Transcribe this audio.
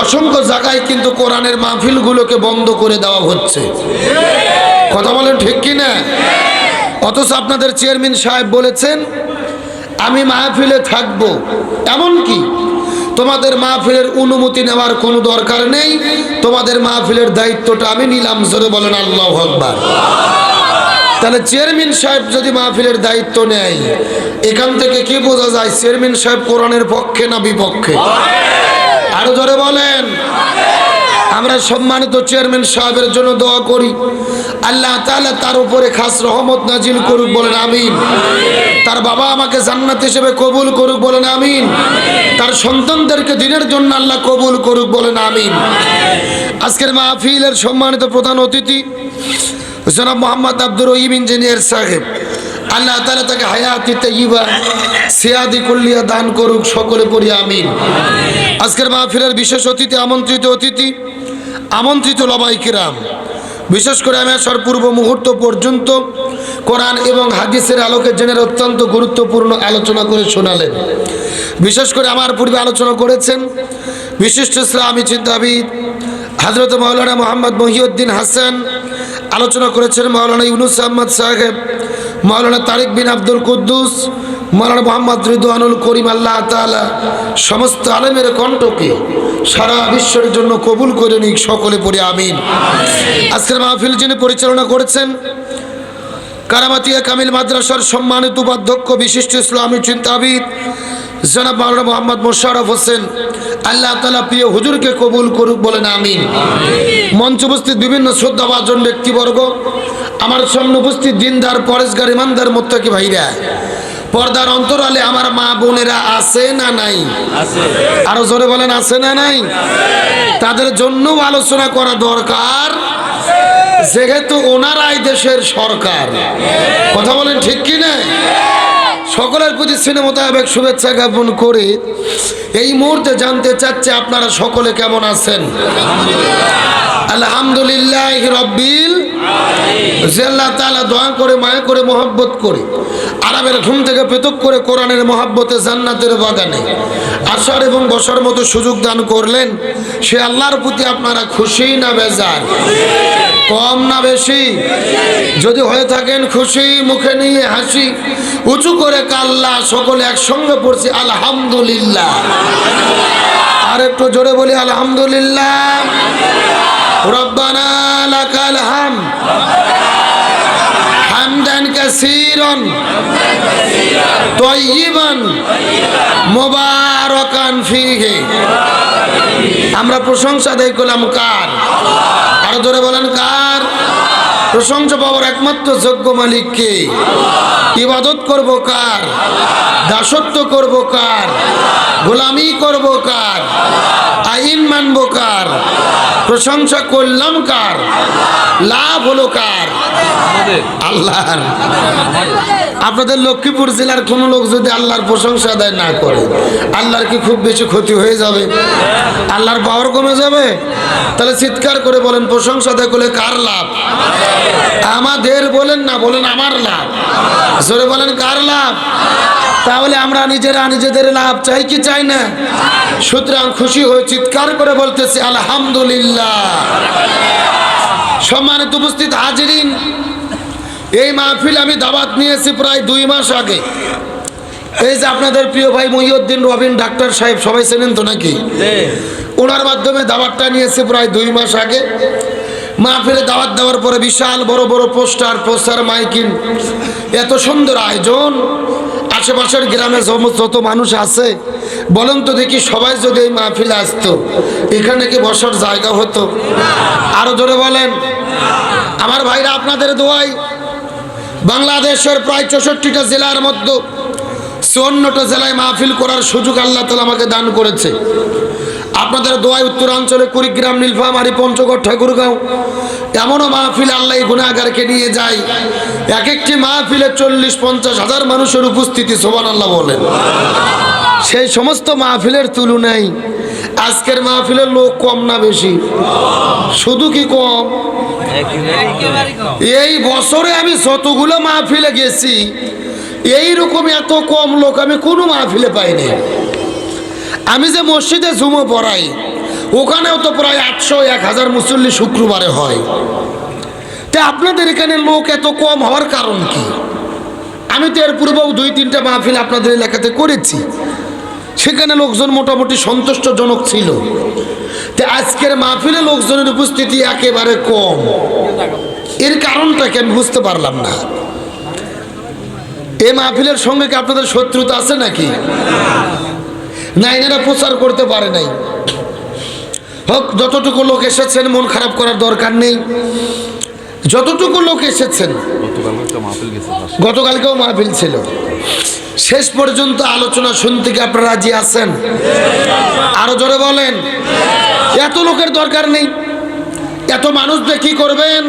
অসংখ্য জায়গায় কিন্তু কোরআনের মাহফিলগুলোকে বন্ধ করে দেওয়া হচ্ছে। কথা বলেন ঠিক কি না অথচ আপনাদের চেয়ারম্যান সাহেব বলেছেন, আমি মাহফিলে থাকব। এমন কি? তোমাদের মাহফিলের অনুমতি নেওয়ার কোনো দরকার নেই। তোমাদের মাহফিলের দায়িত্বটা আমি নিলাম, জোরে বলেন আল্লাহ আকবার। তাহলে চেয়ারম্যান সাহেব যদি মাহফিলের দায়িত্ব নেয়, এখান থেকে কি বোঝা যায়? চেয়ারম্যান সাহেব কোরআনের পক্ষে না বিপক্ষে? আরও জোরে বলেন। আমরা সম্মানিত চেয়ারম্যান সাহেবের জন্য দোয়া করি। আল্লাহ তাআলা তার উপরে খাস রহমত নাজিল করুক বলেন, আমিন। তার বাবা আমাকে জান্নাত হিসেবে কবুল করুক বলেন, আমিন। তার সন্তানদেরকে দিনের জন্য আল্লাহ কবুল করুক বলেন, আমিন। আজকের মাহফিলের সম্মানিত প্রধান অতিথি জনাব মোহাম্মদ আব্দুর রহিম ইঞ্জিনিয়ার সাহেব। আল্লাহ তালা তাকে হায়াতি তৈবা সিয়াদি কুল্লিয়া দান করুক সকলে পড়ি, আমিন। আজকের মাহফিলের বিশেষ অতিথি, আমন্ত্রিত অতিথি, আমন্ত্রিত লবাই কিরাম। বিশেষ করে আমি আসার পূর্ব মুহূর্ত পর্যন্ত কোরআন এবং হাদিসের আলোকে জেনের অত্যন্ত গুরুত্বপূর্ণ আলোচনা করে শোনালেন। বিশেষ করে আমার পূর্বে আলোচনা করেছেন বিশিষ্ট ইসলামী চিন্তাবিদ হজরত মৌলানা মোহাম্মদ মহিউদ্দিন হাসান। আলোচনা করেছেন মৌলানা ইউনুস আহমদ সাহেব মৌলানা তারিক বিন আব্দুল কুদ্দুস মৌলানা মোহাম্মদ রিদওয়ানুল করিম আল্লাহ তাআলা সমস্ত আলেমের কণ্ঠকে সারা বিশ্বের জন্য কবুল করে নিক সকলে পড়ে আমিন। আজকের মাহফিল যিনি পরিচালনা করেছেন কারামাতিয়া কামিল মাদ্রাসার সম্মানিত উপাধ্যক্ষ বিশিষ্ট ইসলামী চিন্তাবিদ জনাব মাওলানা মোহাম্মদ মোশারফ হোসেন আল্লাহ তালা প্রিয় হুজুরকে কবুল করুক বলেন আমিন। মঞ্চ উপস্থিত বিভিন্ন শ্রদ্ধাভাজন ব্যক্তিবর্গ আমার সামনে উপস্থিত দিনদার পরেশগার ইমানদার মোত্তাকি ভাইরা পর্দার অন্তরালে আমার মা বোনেরা আছে না নাই? আরও জোরে বলেন আছে না নাই? তাদের জন্যও আলোচনা করা দরকার যেহেতু ওনারাই দেশের সরকার। কথা বলেন ঠিক কি না? সকলের প্রতি স্নেহ মোতাবেক শুভেচ্ছা জ্ঞাপন করে এই মুহূর্তে জানতে চাচ্ছে আপনারা সকলে কেমন আছেন? আলহামদুলিল্লাহ রব্বিল যে আল্লাহ তাআলা দোয়া করে, মায়া করে, মহব্বত করে আরবের ঘুম থেকে পৃথক করে কোরআনের মহাব্বতে জান্নাতের বাগানে আসার এবং বসার মতো সুযোগ দান করলেন, সে আল্লাহর প্রতি আপনারা খুশি না বেজার? কম না বেশি? যদি হয়ে থাকেন খুশি, মুখে নিয়ে হাসি, উঁচু করে কাল্লা, সকলে একসঙ্গে পড়ছি, আলহামদুলিল্লাহ। আর একটু জোরে বলি, আলহামদুলিল্লাহ। আমরা প্রশংসা দেই করলাম কার? আরও ধরে বলেন কার? প্রশংসা পাওয়ার একমাত্র যোগ্য মালিককে ইবাদত করব কার? দাসত্ব করব কার? গোলামি করব কার? আইন মানব কার? প্রশংসা করলাম কার? লাভ হলো কার? আল্লাহর। আপনাদের লক্ষ্মীপুর জেলার কোনো লোক যদি আল্লাহর প্রশংসা আদায় না করে আল্লাহর কি খুব বেশি ক্ষতি হয়ে যাবে? আল্লাহর পাওয়ার কমে যাবে? তাহলে চিৎকার করে বলেন প্রশংসা আদায় করলে কার লাভ? আমাদের বলেন না বলেন আমার লাভ। জোরে বলেন কার লাভ? তাহলে আমরা নিজেরা নিজেদের লাভ চাই কি চাই না? সুতরাং খুশি হয়ে চিৎকার করে বলতেছি আলহামদুলিল্লাহ। সম্মানিত উপস্থিত হাজিরিন এই মাহফিল আমি দাওয়াত নিয়েছি প্রায় দুই মাস আগে। এই যে আপনাদের প্রিয় ভাই মহিউদ্দিন রবিন ডাক্তার সাহেব সবাই চেনেন তো নাকি? ওনার মাধ্যমে দাওয়াতটা নিয়েছে প্রায় দুই মাস আগে। মাহফিলে দাওয়াত দেওয়ার পরে বিশাল বড় বড় পোস্টার পোস্টার মাইকিং এত সুন্দর আয়োজন। আশেপাশের গ্রামে যত মানুষ আছে, বলেন তো দেখি সবাই যদি এই মাহফিলে আসতো, এখানে কি বসার জায়গা হতো? আরও জোরে বলেন। আমার ভাইরা, আপনাদের দোয়াই বাংলাদেশের প্রায় চৌষট্টিটা জেলার মধ্যে চুয়ান্নটা জেলায় মাহফিল করার সুযোগ আল্লাহ তালা আমাকে দান করেছে। আপনাদের দোয়াই উত্তরাঞ্চলে কুড়িগ্রাম, নীলফামারি, পঞ্চগড়, ঠাকুরগাঁও এমনও মাহফিল আল্লাহ গুণাগারকে নিয়ে যায়। এক একটি মাহফিলে চল্লিশ, পঞ্চাশ হাজার মানুষের উপস্থিতি সোমান আল্লাহ বলেন। সেই সমস্ত মাহফিলের তুলনায় আজকের মাহফিলের লোক কম না বেশি? শুধু কি কম? এই বছরে আমি যতগুলো মাহফিলে গেছি এই রকম এত কম লোক আমি কোনো মাহফিলে পাইনি। আমি যে মসজিদে ঝুমো পড়াই ওখানেও তো প্রায় আটশো, এক হাজার মুসল্লি শুক্রবারে হয়। তা আপনাদের এখানে লোক এত কম হওয়ার কারণ কি? আমি তো এর পূর্বেও দুই, তিনটা মাহফিল আপনাদের এলাকাতে করেছি। সেখানে লোকজন মোটামুটি সন্তুষ্টজনক ছিল। তে আজকের মাহফিলে লোকজনের উপস্থিতি একেবারে কম। এর কারণটা কি আমি বুঝতে পারলাম না। এ মাহফিলের সঙ্গে কি আপনাদের শত্রুতা আছে নাকি? না, এনারা প্রচার করতে পারে নাই। হোক, যতটুকু লোক এসেছেন, মন খারাপ করার দরকার নেই। যতটুকু লোক এসেছেন। গতকালকেও মাহফিল ছিল। শেষ পর্যন্ত আলোচনা শুনতে কি আপনারা রাজি আছেন? আরও জোরে বলেন। এত লোকের দরকার নেই। এত মানুষ দিয়ে কি করবেন?